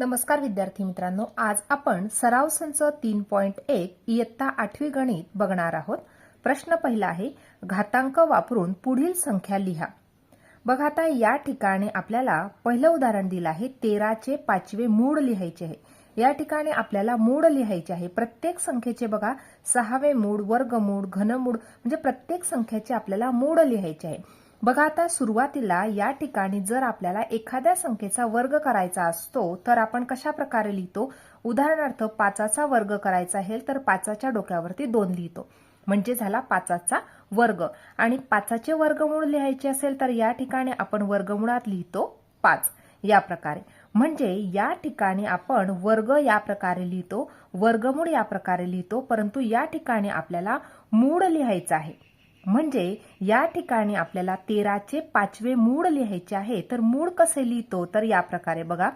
नमस्कार विद्यार्थी मित्रांनो आज आपण सराव संच तीन पॉइंट एक इयत्ता आठवी गणित बघणार आहोत. प्रश्न पहिला आहे घातांक वापरून पुढील संख्या लिहा. बघा आता या ठिकाणी आपल्याला पहिलं उदाहरण दिलं आहे तेराचे पाचवे मूळ लिहायचे आहे. या ठिकाणी आपल्याला मूळ लिहायचे आहे. प्रत्येक संख्येचे बघा सहावे मूळ वर्गमूळ घनमूळ म्हणजे प्रत्येक संख्येचे आपल्याला मूळ लिहायचे आहे. बघा आता सुरुवातीला या ठिकाणी जर आपल्याला एखाद्या संख्येचा वर्ग करायचा असतो तर आपण कशा प्रकारे लिहितो? उदाहरणार्थ पाचाचा वर्ग करायचा आहे तर पाचाच्या डोक्यावरती दोन लिहितो. म्हणजे झाला पाचाचा वर्ग. आणि पाचाचे वर्गमूळ लिहायचे असेल तर या ठिकाणी आपण वर्गमुळात लिहितो पाच. या प्रकारे. म्हणजे या ठिकाणी आपण वर्ग या प्रकारे लिहितो वर्गमूळ या प्रकारे लिहितो परंतु या ठिकाणी आपल्याला मूळ लिहायचं आहे. म्हणजे या ठिकाणी आपल्याला तेराचे पाचवे मूळ लिहायचे आहे. तर मूळ कसे लिहितो? तर या प्रकारे बघा.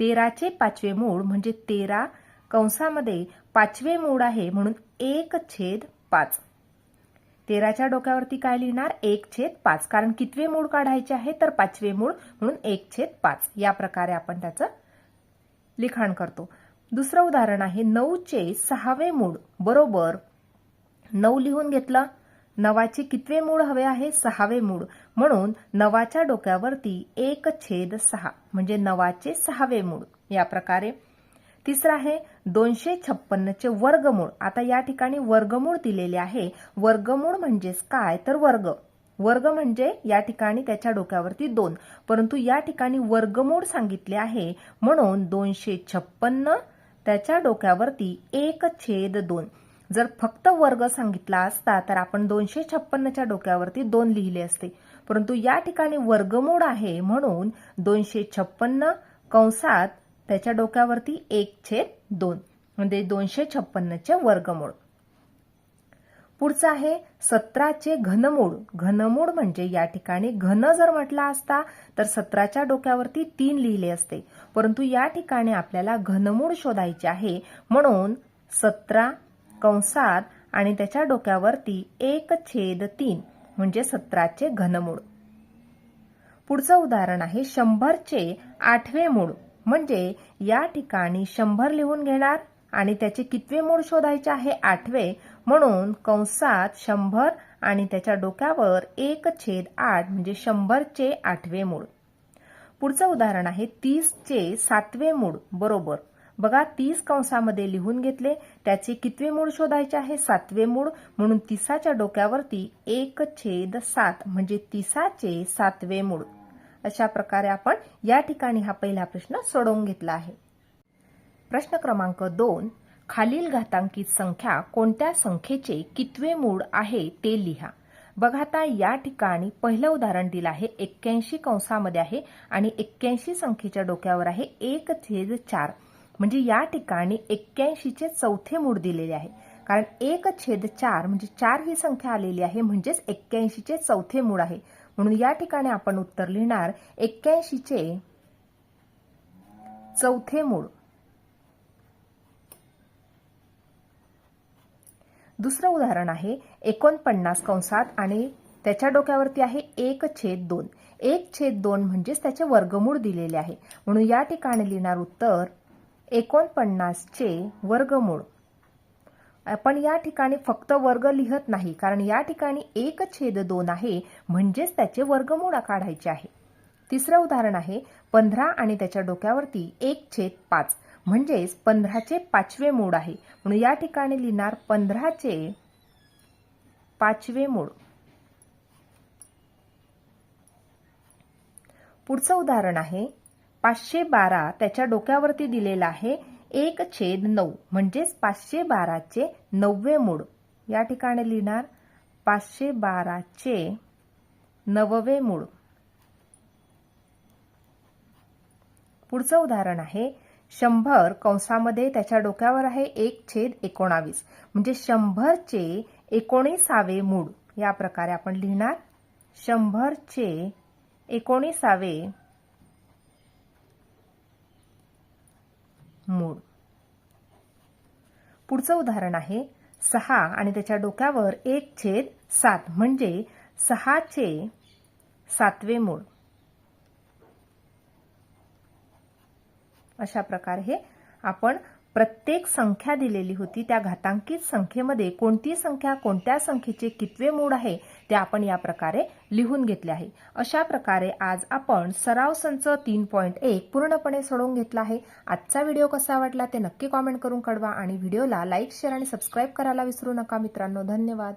तेराचे पाचवे मूळ म्हणजे तेरा कंसामध्ये पाचवे मूळ आहे म्हणून एक छेद पाच. तेराच्या डोक्यावरती काय लिहिणार? एक छेद पाच. कारण कितवे मूळ काढायचे आहे? तर पाचवे मूळ म्हणून एक छेद पाच. या प्रकारे आपण त्याचं लिखाण करतो. दुसरं उदाहरण आहे नऊचे सहावे मूळ. बरोबर नऊ लिहून घेतलं. नवाचे कितवे मूळ हवे आहे? सहावे मूळ. म्हणून नवाच्या डोक्यावरती एक छेद सहा. म्हणजे नवाचे सहावे मूळ. या प्रकारे. तिसरं आहे दोनशे छप्पन्नचे वर्गमूळ. आता या ठिकाणी वर्गमूळ दिलेले आहे. वर्गमूळ म्हणजेच काय? तर वर्ग. वर्ग म्हणजे या ठिकाणी त्याच्या डोक्यावरती दोन. परंतु या ठिकाणी वर्गमूळ सांगितले आहे. म्हणून दोनशे छप्पन्न त्याच्या डोक्यावरती एक छेद दोन. जर फक्त वर्ग सांगितला असता तर आपण दोनशे छप्पन्नच्या डोक्यावरती दोन लिहिले असते. परंतु या ठिकाणी वर्गमूळ आहे म्हणून दोनशे छप्पन्न कंसात त्याच्या डोक्यावरती एक छेद दोन म्हणजे दोनशे छप्पन्नचे वर्गमूळ. पुढचं आहे सतराचे घनमूळ. घनमूळ म्हणजे या ठिकाणी घन जर म्हटला असता तर सतराच्या डोक्यावरती तीन लिहिले असते. परंतु या ठिकाणी आपल्याला घनमूळ शोधायचे आहे म्हणून सतरा कंसात आणि त्याच्या डोक्यावरती एक छेद तीन म्हणजे सतराचे घनमूळ. पुढचं उदाहरण आहे शंभरचे आठवे मूळ. म्हणजे या ठिकाणी शंभर लिहून घेणार आणि त्याचे कितवे मूळ शोधायचे आहे? आठवे. म्हणून कंसात शंभर आणि त्याच्या डोक्यावर एक छेद आठ म्हणजे शंभरचे आठवे मूळ. पुढचं उदाहरण आहे तीसचे सातवे मूळ. बरोबर. बघा तीस कंसामध्ये लिहून घेतले. त्याचे कितवे मूळ शोधायचे आहे? सातवे मूळ म्हणून तिसाच्या डोक्यावरती एक छेद सात म्हणजे तिसाचे सातवे मूळ अशा प्रकारे आपण या ठिकाणी हा पहिला प्रश्न सोडवून घेतला आहे. प्रश्न क्रमांक दोन खालील घातांकित संख्या कोणत्या संख्येचे कितवे मूळ आहे ते लिहा. बघा आता या ठिकाणी पहिलं उदाहरण दिलं आहे. एक्क्याऐंशी कंसामध्ये आहे आणि एक्क्याऐंशी संख्येच्या डोक्यावर आहे एक छेद चार. म्हणजे या ठिकाणी एक्क्याऐंशीचे चौथे मूळ दिलेले आहे. कारण एक छेद चार म्हणजे चार ही संख्या आलेली आहे म्हणजेच एक्क्याऐंशीचे चौथे मूळ आहे. म्हणून या ठिकाणी आपण उत्तर लिहिणार एक्क्याऐंशीचे चौथे मूळ. दुसरं उदाहरण आहे एकोणपन्नास कंसात आणि त्याच्या डोक्यावरती आहे एक छेद दोन. एक छेद दोन म्हणजेच त्याचे वर्गमूळ दिलेले आहे. म्हणून या ठिकाणी लिहिणार उत्तर एकोणपन्नासचे वर्गमूळ. आपण या ठिकाणी फक्त वर्ग लिहत नाही कारण या ठिकाणी एक छेद दोन आहे म्हणजेच त्याचे वर्गमूळ काढायचे आहे. तिसरं उदाहरण आहे पंधरा आणि त्याच्या डोक्यावरती एक छेद पाच म्हणजेच पंधराचे पाचवे मूळ आहे. म्हणून या ठिकाणी लिहिणार पंधराचे पाचवे मूळ. पुढचं उदाहरण आहे पाचशे बारा त्याच्या डोक्यावरती दिलेला आहे एक छेद नऊ म्हणजेच पाचशे बाराचे नववे मूळ. या ठिकाणी लिहिणार पाचशे बाराचे नववे मूळ. पुढचं उदाहरण आहे शंभर कंसामध्ये त्याच्या डोक्यावर आहे एक छेद एकोणावीस म्हणजे शंभरचे एकोणीसावे मूळ. या प्रकारे आपण लिहिणार शंभरचे एकोणीसावे मूळ. पुढचं उदाहरण आहे सहा आणि त्याच्या डोक्यावर एक छेद सात म्हणजे सहाचे सातवे मूळ. अशा प्रकारे हे आपण प्रत्येक संख्या दिलेली होती त्या घातांकित संख्येमध्ये कोणती संख्या कोणत्या संख्येचे कितवे मूळ आहे ते आपण या प्रकारे लिहून घेतले आहे. अशा प्रकारे आज आपण सराव संच तीन पॉईंट एक पूर्णपणे सोडवून घेतला आहे. आजचा व्हिडिओ कसा वाटला ते नक्की कॉमेंट करून कळवा आणि व्हिडिओला लाईक शेअर आणि सबस्क्राईब करायला विसरू नका मित्रांनो. धन्यवाद.